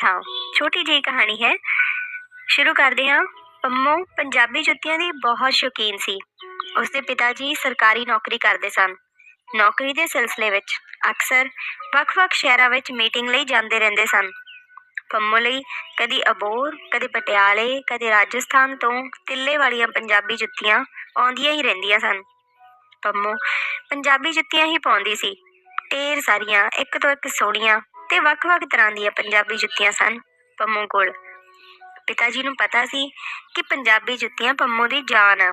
ਥਾਂ। ਛੋਟੀ ਜਿਹੀ ਕਹਾਣੀ ਹੈ। ਸ਼ੁਰੂ ਕਰਦੇ ਹਾਂ। ਪੰਮੋ ਪੰਜਾਬੀ ਜੁੱਤੀਆਂ ਦੀ ਬਹੁਤ ਸ਼ੌਕੀਨ ਸੀ। ਉਸਦੇ ਪਿਤਾ ਜੀ ਸਰਕਾਰੀ ਨੌਕਰੀ ਕਰਦੇ ਸਨ। ਨੌਕਰੀ ਦੇ ਸਿਲਸਿਲੇ ਵਿੱਚ ਅਕਸਰ ਵੱਖ-ਵੱਖ ਸ਼ਹਿਰਾਂ ਵਿੱਚ ਮੀਟਿੰਗ ਲਈ ਜਾਂਦੇ ਰਹਿੰਦੇ ਸਨ। ਪੰਮੋ ਲਈ ਕਦੀ ਅਬੋਰ, ਕਦੇ ਪਟਿਆਲੇ, ਕਦੇ ਰਾਜਸਥਾਨ ਤੋਂ ਤਿੱਲੇ ਵਾਲੀਆਂ ਪੰਜਾਬੀ ਜੁੱਤੀਆਂ ਆਉਂਦੀਆਂ ਹੀ ਰਹਿੰਦੀਆਂ ਸਨ। ਪੰਮੋ ਪੰਜਾਬੀ ਜੁੱਤੀਆਂ ਹੀ ਪਾਉਂਦੀ ਸੀ। ਢੇਰ ਸਾਰੀਆਂ, ਇੱਕ ਤੋਂ ਇੱਕ ਸੋਹਣੀਆਂ ਤੇ ਵੱਖ-ਵੱਖ ਤਰ੍ਹਾਂ ਦੀਆਂ ਪੰਜਾਬੀ ਜੁੱਤੀਆਂ ਸਨ, ਪੰਮੋ ਕੋਲ। ਪਿਤਾ ਜੀ ਨੂੰ ਪਤਾ ਸੀ ਕਿ ਪੰਜਾਬੀ ਜੁੱਤੀਆਂ ਪੰਮੋ ਦੀ ਜਾਨ ਆ।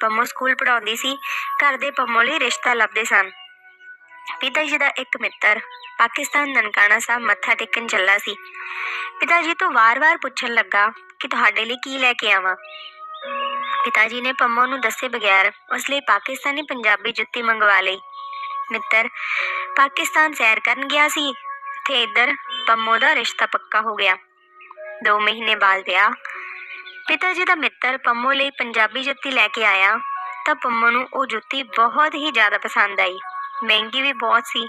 ਪੰਮੋ ਸਕੂਲ ਪੜਾਉਂਦੀ ਸੀ, ਘਰ ਦੇ ਪੰਮੋ ਲਈ ਰਿਸ਼ਤਾ ਲੱਭਦੇ ਸਨ। ਪਿਤਾ ਜੀ ਦਾ ਇੱਕ ਮਿੱਤਰ, ਪਾਕਿਸਤਾਨ ਨਨਕਾਣਾ ਸਾਹਿਬ ਮੱਥਾ ਟੇਕਣ ਚੱਲਾ ਸੀ। ਪਿਤਾ ਜੀ ਤੋਂ ਵਾਰ-ਵਾਰ ਪੁੱਛਣ ਲੱਗਾ ਕਿ ਤੁਹਾਡੇ ਲਈ ਕੀ ਲੈ ਕੇ ਆਵਾਂ। ਪਿਤਾ ਜੀ ਨੇ ਪੰਮੋ ਨੂੰ ਦੱਸੇ ਬਗੈਰ ਉਸ ਲਈ ਪਾਕਿਸਤਾਨੀ ਪੰਜਾਬੀ ਜੁੱਤੀ ਮੰਗਵਾ ਲਈ। ਮਿੱਤਰ, ਪਾਕਿਸਤਾਨ ਸੈਰ ਕਰਨ ਗਿਆ ਸੀ ਤੇ ਇੱਧਰ ਪੰਮੋ ਦਾ ਰਿਸ਼ਤਾ ਪੱਕਾ ਹੋ ਗਿਆ। 2 ਮਹੀਨੇ ਬਾਅਦ ਵਿਆਹ। ਪਿਤਾ ਜੀ ਦਾ ਮਿੱਤਰ ਪੰਮੋ ਲਈ ਪੰਜਾਬੀ ਜੁੱਤੀ ਲੈ ਕੇ ਆਇਆ ਤਾਂ ਪੰਮੋ ਨੂੰ ਉਹ ਜੁੱਤੀ ਬਹੁਤ ਹੀ ਜ਼ਿਆਦਾ ਪਸੰਦ ਆਈ। ਮਹਿੰਗੀ ਵੀ ਬਹੁਤ ਸੀ।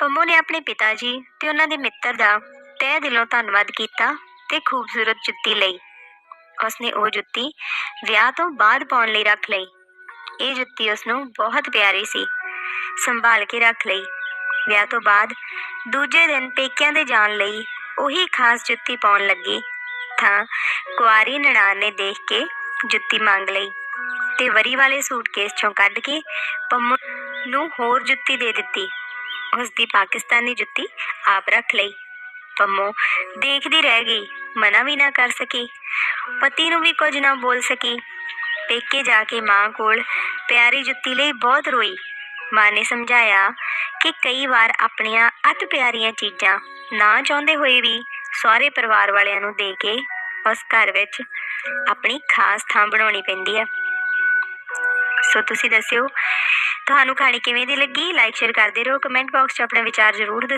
ਪੰਮੋ ਨੇ ਆਪਣੇ ਪਿਤਾ ਜੀ ਤੇ ਉਹਨਾਂ ਦੇ ਮਿੱਤਰ ਦਾ ਤਹਿ ਦਿਲੋਂ ਧੰਨਵਾਦ ਕੀਤਾ ਤੇ ਖੂਬਸੂਰਤ ਜੁੱਤੀ ਲਈ। ਉਸਨੇ ਉਹ ਜੁੱਤੀ ਵਿਆਹ ਤੋਂ ਬਾਅਦ ਪਾਉਣ ਲਈ ਰੱਖ ਲਈ। ਇਹ ਜੁੱਤੀ ਉਸ ਨੂੰ ਬਹੁਤ ਪਿਆਰੀ ਸੀ। ਸੰਭਾਲ ਕੇ ਰੱਖ ਲਈ। ਵਿਆਹ ਤੋਂ ਬਾਅਦ ਦੂਜੇ ਦਿਨ ਪੇਕਿਆਂ ਦੇ ਜਾਣ ਲਈ ਉਹੀ ਖਾਸ ਜੁੱਤੀ ਪਾਉਣ ਲੱਗੀ। ਤਾਂ ਕੁਆਰੀ ਨਨਾਣ ਨੇ ਦੇਖ ਕੇ ਜੁੱਤੀ ਮੰਗ ਲਈ ਤੇ ਵਰੀ ਵਾਲੇ ਸੂਟਕੇਸ ਚੋਂ ਕੱਢ ਕੇ ਪੰਮੋ ਨੂੰ ਹੋਰ ਜੁੱਤੀ ਦੇ ਦਿੱਤੀ। ਉਸ ਦੀ ਪਾਕਿਸਤਾਨੀ ਜੁੱਤੀ ਆਪ ਰੱਖ ਲਈ। ਪੰਮੋ ਦੇਖਦੀ ਰਹਿ ਗਈ, ਮਨਾ ਵੀ ਨਾ ਕਰ ਸਕੀ, ਪਤੀ ਨੂੰ ਵੀ ਕੁਝ ਨਾ ਬੋਲ ਸਕੀ। ਪੇਕੇ ਜਾ ਕੇ ਮਾਂ ਕੋਲ ਪਿਆਰੀ ਜੁੱਤੀ ਲਈ ਬਹੁਤ ਰੋਈ। ਮਾਂ ਨੇ ਸਮਝਾਇਆ ਕਿ ਕਈ ਵਾਰ ਆਪਣੀਆਂ ਅਤ ਪਿਆਰੀਆਂ ਚੀਜ਼ਾਂ ਨਾ ਚਾਹੁੰਦੇ ਹੋਏ ਵੀ ਸਹੁਰੇ ਪਰਿਵਾਰ ਵਾਲਿਆਂ ਨੂੰ ਦੇ ਕੇ ਉਸ ਘਰ ਵਿੱਚ ਆਪਣੀ ਖਾਸ ਥਾਂ ਬਣਾਉਣੀ ਪੈਂਦੀ ਹੈ। ਸੋ ਤੁਸੀਂ ਦੱਸਿਓ, ਤੁਹਾਨੂੰ ਕਹਾਣੀ ਕਿਵੇਂ ਦੀ ਲੱਗੀ? ਲਾਈਕ ਸ਼ੇਅਰ ਕਰਦੇ ਰਹੋ ਕਮੈਂਟ ਬਾਕਸ 'ਚ ਆਪਣੇ ਵਿਚਾਰ ਜ਼ਰੂਰ ਦੱਸਿਓ